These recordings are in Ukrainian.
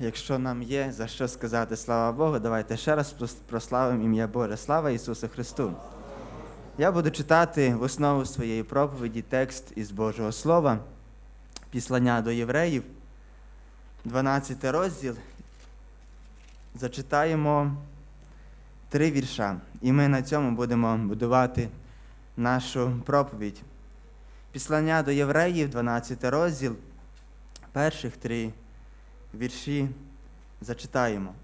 якщо нам є за що сказати слава Богу, давайте ще раз прославимо ім'я Боже. Слава Ісусу Христу! Я буду читати в основу своєї проповіді текст із Божого Слова, післання до євреїв, 12 розділ. Зачитаємо три вірша, і ми на цьому будемо будувати нашу проповідь. Післання до євреїв, 12 розділ, перших три вірші зачитаємо.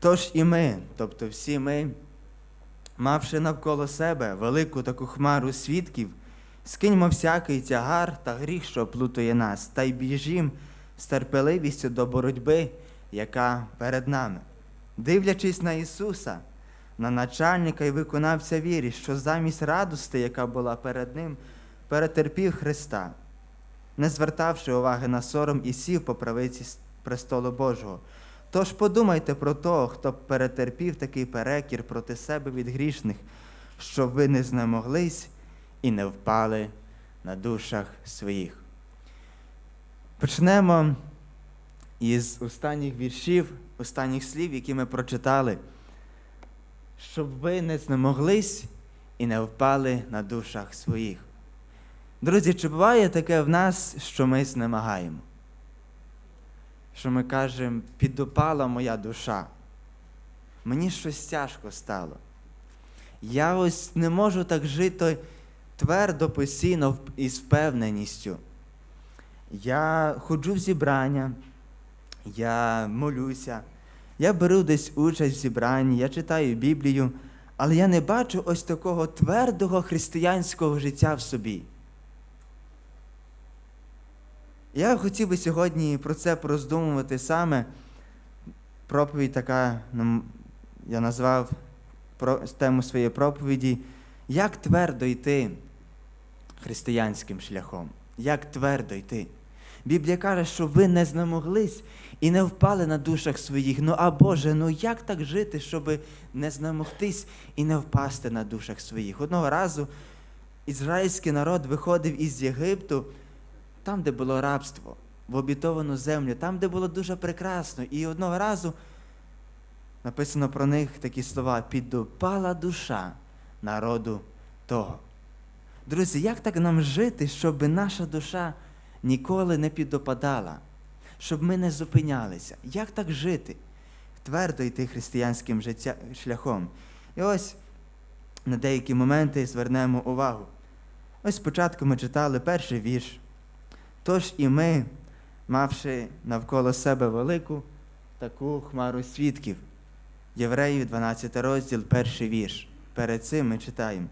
Тож і ми, тобто всі ми, мавши навколо себе велику таку хмару свідків, скиньмо всякий тягар та гріх, що плутає нас, та й біжім з терпеливістю до боротьби, яка перед нами. Дивлячись на Ісуса, на начальника і виконавця вірі, що замість радости, яка була перед Ним, перетерпів Христа, не звертавши уваги на сором і сів по правиці престолу Божого. Тож подумайте про того, хто перетерпів такий перекір проти себе від грішних, щоб ви не знемоглись і не впали на душах своїх. Почнемо із останніх віршів, останніх слів, які ми прочитали, щоб ви не знемоглись і не впали на душах своїх. Друзі, чи буває таке в нас, що ми знемагаємо? Що ми кажемо, підопала моя душа. Мені щось тяжко стало. Я ось не можу так жити твердо, постійно і з впевненістю. Я ходжу в зібрання, я молюся, я беру десь участь в зібранні, я читаю Біблію, але я не бачу ось такого твердого християнського життя в собі. Я хотів би сьогодні про це пороздумувати саме. Проповідь така, ну, я назвав тему своєї проповіді, як твердо йти християнським шляхом. Як твердо йти. Біблія каже, що ви не знемоглись і не впали на душах своїх. Ну а Боже, ну як так жити, щоб не знемогтись і не впасти на душах своїх? Одного разу ізраїльський народ виходив із Єгипту, там, де було рабство, в обітовану землю, там, де було дуже прекрасно. І одного разу написано про них такі слова: підупала душа народу того. Друзі, як так нам жити, щоб наша душа ніколи не підопадала, щоб ми не зупинялися? Як так жити? Твердо йти християнським життя, шляхом. І ось на деякі моменти звернемо увагу. Ось спочатку ми читали перший вірш. Тож і ми, мавши навколо себе велику таку хмару свідків. Євреїв 12 розділ, перший вірш. Перед цим ми читаємо.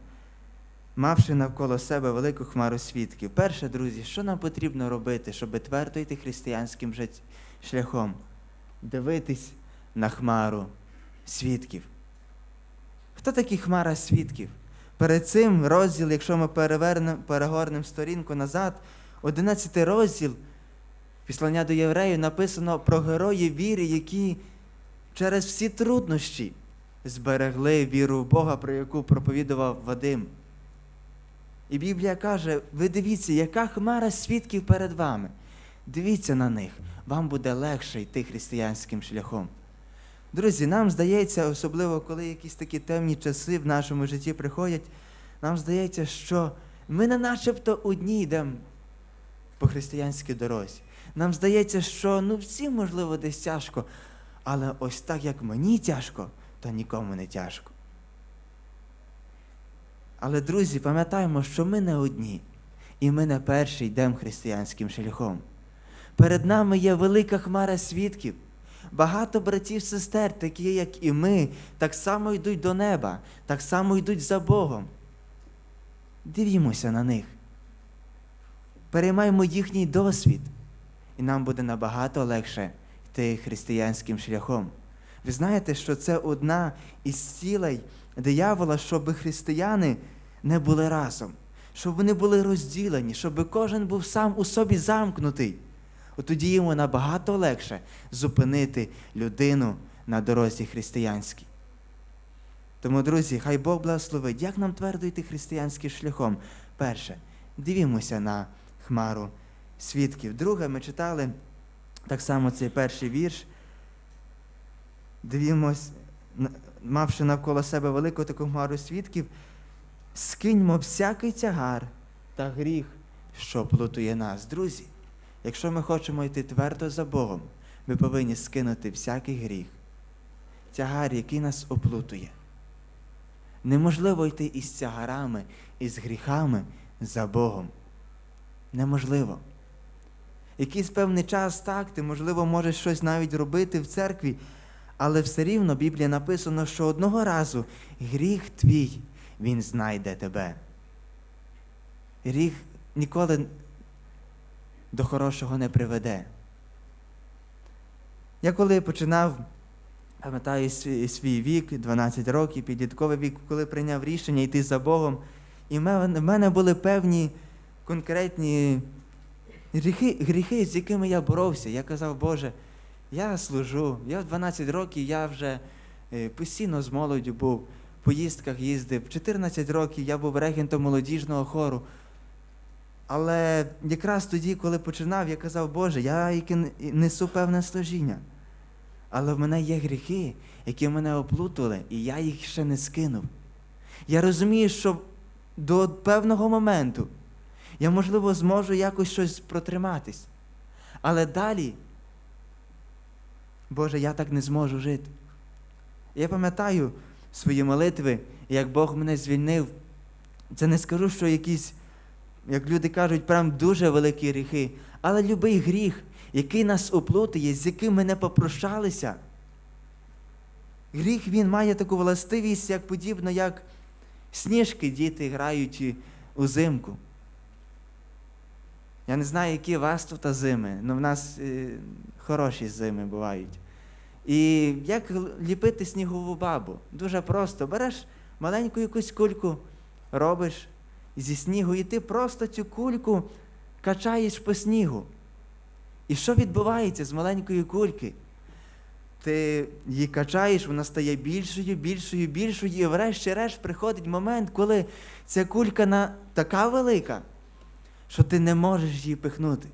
Мавши навколо себе велику хмару свідків. Перше, друзі, що нам потрібно робити, щоб твердо йти християнським шляхом? Дивитись на хмару свідків. Хто такий хмара свідків? Перед цим розділ, якщо ми перегорнемо сторінку назад, 11 розділ післання до євреїв написано про героїв віри, які через всі труднощі зберегли віру в Бога, про яку проповідував Вадим. І Біблія каже: ви дивіться, яка хмара свідків перед вами. Дивіться на них, вам буде легше йти християнським шляхом. Друзі, нам здається, особливо коли якісь такі темні часи в нашому житті приходять, нам здається, що ми не начебто одні йдемо по християнській дорозі. Нам здається, що ну всім, можливо, десь тяжко, але ось так як мені тяжко, то нікому не тяжко. Але, друзі, пам'ятаємо, що ми не одні, і ми не перші йдемо християнським шляхом. Перед нами є велика хмара свідків. Багато братів сестер, такі, як і ми, так само йдуть до неба, так само йдуть за Богом. Дивімося на них. Переймаємо їхній досвід, і нам буде набагато легше йти християнським шляхом. Ви знаєте, що це одна із цілей диявола, щоб християни не були разом, щоб вони були розділені, щоб кожен був сам у собі замкнутий. От тоді йому набагато легше зупинити людину на дорозі християнській. Тому, друзі, хай Бог благословить, як нам твердо йти християнським шляхом. Перше, дивімося на хмару свідків. Друге, ми читали так само цей перший вірш. Дивімось, мавши навколо себе велику таку хмару свідків, скиньмо всякий тягар та гріх, що плутує нас. Друзі, якщо ми хочемо йти твердо за Богом, ми повинні скинути всякий гріх, тягар, який нас оплутує. Неможливо йти із тягарами, із гріхами за Богом. Неможливо. Якийсь певний час так, ти, можливо, можеш щось навіть робити в церкві, але все рівно в Біблії написано, що одного разу гріх твій, він знайде тебе. Гріх ніколи до хорошого не приведе. Я коли починав, пам'ятаю свій, вік, 12 років, підлітковий вік, коли прийняв рішення йти за Богом, і в мене були певні конкретні гріхи, гріхи, з якими я боровся. Я казав, Боже, я служу, я в 12 років, я вже е, постійно з молоддю був, в поїздках їздив. В 14 років я був регентом молодіжного хору. Але якраз тоді, коли починав, я казав, Боже, я несу певне служіння. Але в мене є гріхи, які мене оплутали, і я їх ще не скинув. Я розумію, що до певного моменту я, можливо, зможу якось щось протриматись. Але далі, Боже, я так не зможу жити. Я пам'ятаю свої молитви, як Бог мене звільнив. Це не скажу, що якісь, як люди кажуть, прям дуже великі гріхи, але любий гріх, який нас оплутує, з яким ми не попрощалися. Гріх він має таку властивість, як подібно, як сніжки діти грають узимку. Я не знаю, які у вас тут зими, але в нас е, хороші зими бувають. І як ліпити снігову бабу? Дуже просто. Береш маленьку якусь кульку, робиш зі снігу, і ти просто цю кульку качаєш по снігу. І що відбувається з маленької кульки? Ти її качаєш, вона стає більшою, більшою, більшою, і врешті-решт приходить момент, коли ця кулька на... така велика, що ти не можеш її пихнути.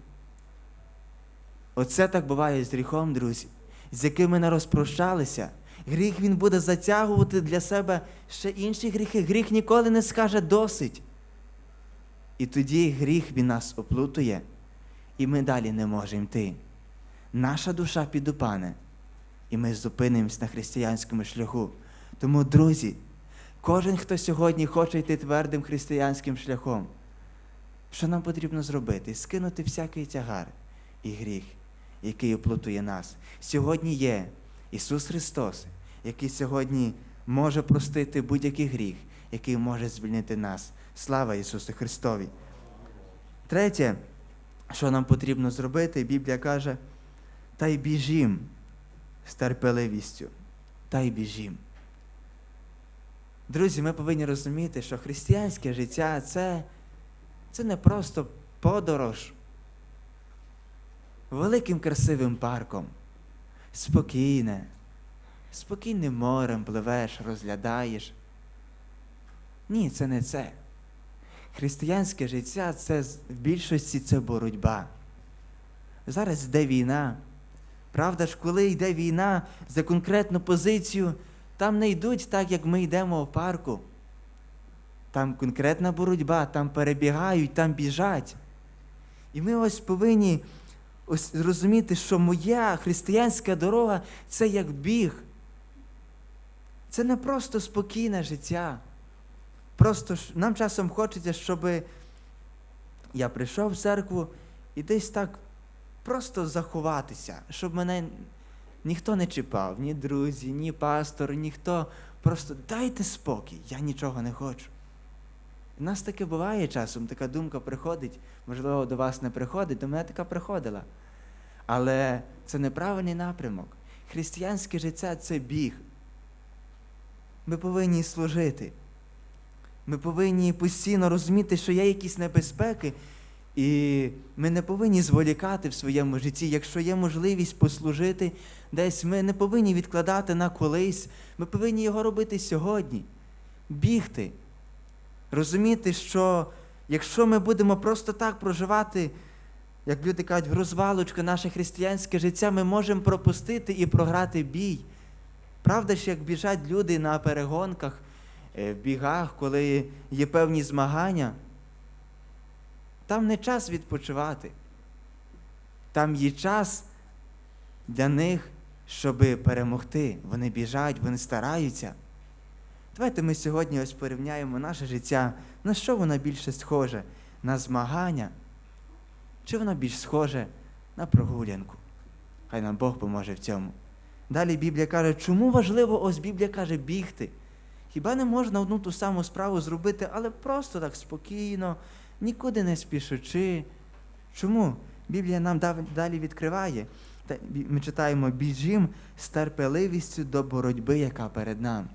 Оце так буває з гріхом, друзі, з яким ми не розпрощалися. Гріх він буде затягувати для себе ще інші гріхи. Гріх ніколи не скаже досить. І тоді гріх він нас оплутує, і ми далі не можемо йти. Наша душа підупане, і ми зупинимось на християнському шляху. Тому, друзі, кожен, хто сьогодні хоче йти твердим християнським шляхом, що нам потрібно зробити? Скинути всякий тягар і гріх, який оплутує нас. Сьогодні є Ісус Христос, який сьогодні може простити будь-який гріх, який може звільнити нас. Слава Ісусу Христові! Третє, що нам потрібно зробити, Біблія каже, та й біжім з терпеливістю, та й біжім. Друзі, ми повинні розуміти, що християнське життя це, це не просто подорож великим красивим парком, спокійне, спокійним морем пливеш, розглядаєш. Ні, це не це. Християнське життя це в більшості це боротьба. Зараз йде війна. Правда ж, коли йде війна за конкретну позицію, там не йдуть так, як ми йдемо в парку. Там конкретна боротьба, там перебігають, там біжать. І ми ось повинні ось зрозуміти, що моя християнська дорога це як біг. Це не просто спокійне життя. Просто нам часом хочеться, щоб я прийшов в церкву і десь так просто заховатися, щоб мене ніхто не чіпав, ні друзі, ні пастор, ніхто. Просто дайте спокій, я нічого не хочу. У нас таке буває часом, така думка приходить, можливо, до вас не приходить, до мене така приходила. Але це неправильний напрямок. Християнське життя це біг. Ми повинні служити. Ми повинні постійно розуміти, що є якісь небезпеки, і ми не повинні зволікати в своєму житті. Якщо є можливість послужити десь, ми не повинні відкладати на колись. Ми повинні його робити сьогодні. Бігти. Розуміти, що якщо ми будемо просто так проживати як люди кажуть, в розвалочку наше християнське життя ми можемо пропустити і програти бій. Правда ж, як біжать люди на перегонках, е, в бігах, коли є певні змагання, там не час відпочивати. Там є час для них, щоб перемогти. Вони біжать, вони стараються. Давайте ми сьогодні ось порівняємо наше життя, на що воно більше схоже? На змагання? Чи воно більш схоже на прогулянку? Хай нам Бог поможе в цьому. Далі Біблія каже, чому важливо, ось Біблія каже, бігти. Хіба не можна одну ту саму справу зробити, але просто так спокійно, нікуди не спішучи. Чому? Біблія нам далі відкриває. Ми читаємо біжім з терпеливістю до боротьби, яка перед нами.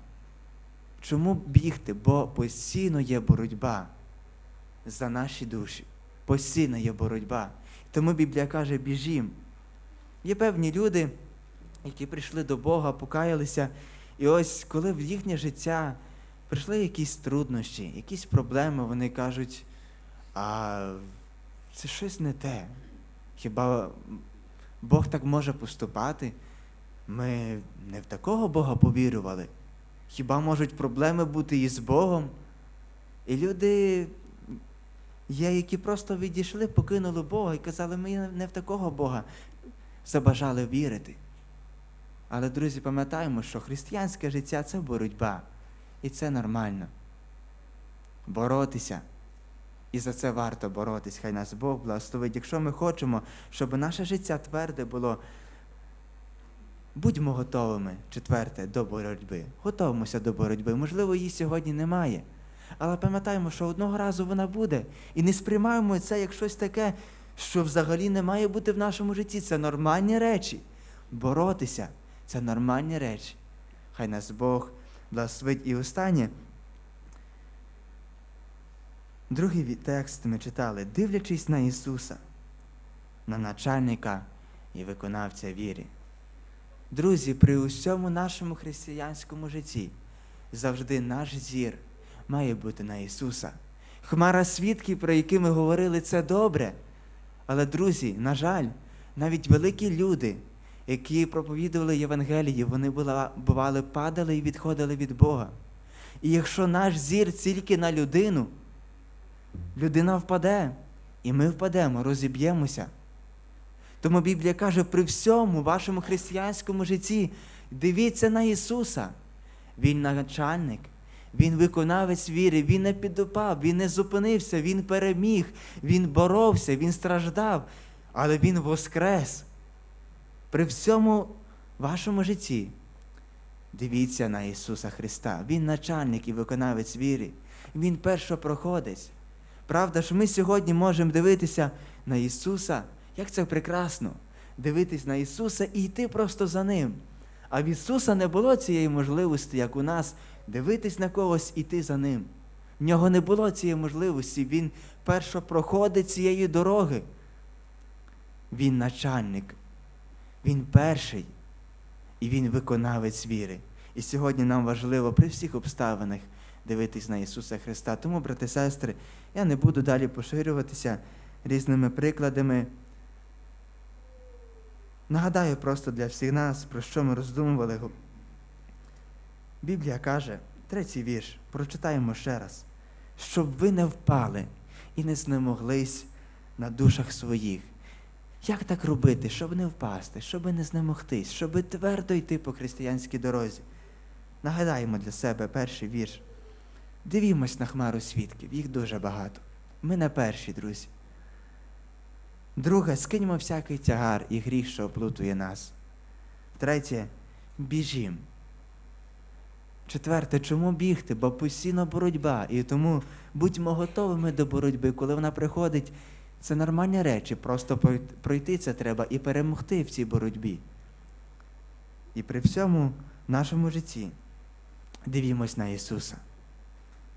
Чому бігти? Бо постійно є боротьба за наші душі. Постійно є боротьба. Тому Біблія каже, біжім. Є певні люди, які прийшли до Бога, покаялися, і ось коли в їхнє життя прийшли якісь труднощі, якісь проблеми, вони кажуть, а це щось не те. Хіба Бог так може поступати? Ми не в такого Бога повірували. Хіба можуть проблеми бути і з Богом? І люди є, які просто відійшли, покинули Бога і казали, ми не в такого Бога забажали вірити. Але, друзі, пам'ятаємо, що християнське життя це боротьба. І це нормально. Боротися. І за це варто боротись. Хай нас Бог благословить. Якщо ми хочемо, щоб наше життя тверде було, будьмо готовими, четверте, до боротьби. Готовимося до боротьби. Можливо, її сьогодні немає. Але пам'ятаємо, що одного разу вона буде. І не сприймаємо це як щось таке, що взагалі не має бути в нашому житті. Це нормальні речі. Боротися це нормальні речі. Хай нас Бог благословить. І останнє. Другий текст ми читали, дивлячись на Ісуса, на начальника і виконавця віри. Друзі, при усьому нашому християнському житті завжди наш зір має бути на Ісуса. Хмара свідків, про які ми говорили, це добре. Але, друзі, на жаль, навіть великі люди, які проповідували Євангелії, вони бували, падали і відходили від Бога. І якщо наш зір тільки на людину, людина впаде, і ми впадемо, розіб'ємося. Тому Біблія каже, при всьому вашому християнському житті дивіться на Ісуса. Він начальник, Він виконавець віри, Він не підупав, Він не зупинився, Він переміг, Він боровся, Він страждав, але Він воскрес. При всьому вашому житті дивіться на Ісуса Христа. Він начальник і виконавець віри. Він першопроходець. Правда ж, ми сьогодні можемо дивитися на Ісуса, як це прекрасно, дивитись на Ісуса і йти просто за Ним. А в Ісуса не було цієї можливості, як у нас, дивитись на когось і йти за Ним. В нього не було цієї можливості. Він першопроходить цієї дороги. Він начальник, Він перший, і Він виконавець віри. І сьогодні нам важливо при всіх обставинах дивитись на Ісуса Христа. Тому, брати і сестри, я не буду далі поширюватися різними прикладами. Нагадаю просто для всіх нас, про що ми роздумували. Біблія каже, третій вірш, прочитаємо ще раз, щоб ви не впали і не знемоглись на душах своїх. Як так робити, щоб не впасти, щоб не знемогтись, щоб твердо йти по християнській дорозі? Нагадаємо для себе перший вірш. Дивімось на хмару свідків, їх дуже багато. Ми не перші, друзі. Друге, скиньмо всякий тягар і гріх, що оплутує нас. Третє, біжім. Четверте, чому бігти? Бо постійно боротьба. І тому будьмо готовими до боротьби, коли вона приходить. Це нормальні речі, просто пройти це треба і перемогти в цій боротьбі. І при всьому нашому житті дивімось на Ісуса.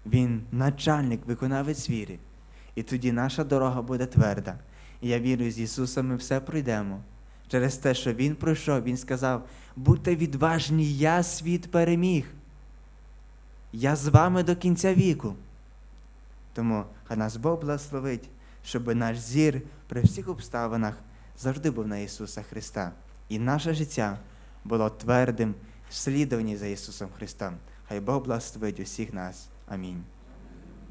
Він начальник, виконавець віри. І тоді наша дорога буде тверда. Я вірю, з Ісусом ми все пройдемо. Через те, що Він пройшов, Він сказав: будьте відважні, я світ переміг. Я з вами до кінця віку. Тому хай нас Бог благословить, щоб наш зір при всіх обставинах завжди був на Ісуса Христа. І наше життя було твердим в за Ісусом Христом. Хай Бог благословить усіх нас. Амінь.